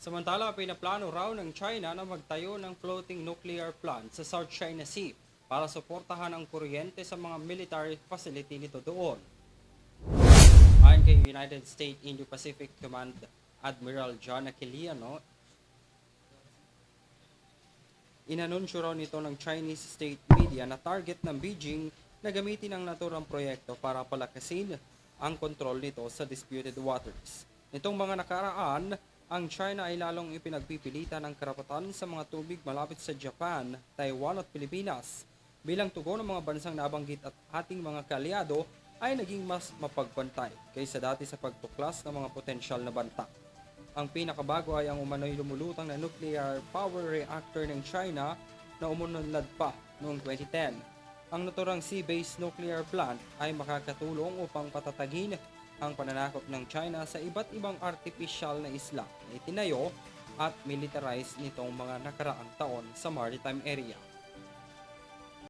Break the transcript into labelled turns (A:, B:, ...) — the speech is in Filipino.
A: Samantala, pinaplano raw ng China na magtayo ng floating nuclear plant sa South China Sea para suportahan ang kuryente sa mga military facility nito doon. Ayon kay United States Indo-Pacific Command Admiral John Aquiliano, inanunsyo raw nito ng Chinese state media na target ng Beijing na gamitin ang naturang proyekto para palakasin ang kontrol nito sa disputed waters. Nitong mga nakaraan, ang China ay lalong ipinagpipilitan ang karapatan sa mga tubig malapit sa Japan, Taiwan at Pilipinas. Bilang tugon ng mga bansang nabanggit at ating mga kalyado ay naging mas mapagpantay kaysa dati sa pagtuklas ng mga potensyal na banta. Ang pinakabago ay ang umano'y lumulutang na nuclear power reactor ng China na umunlad pa noong 2010. Ang naturang sea-based nuclear plant ay makakatulong upang patatagin ang pananakop ng China sa iba't ibang artificial na isla na itinayo at militarize nitong mga nakaraang taon sa maritime area.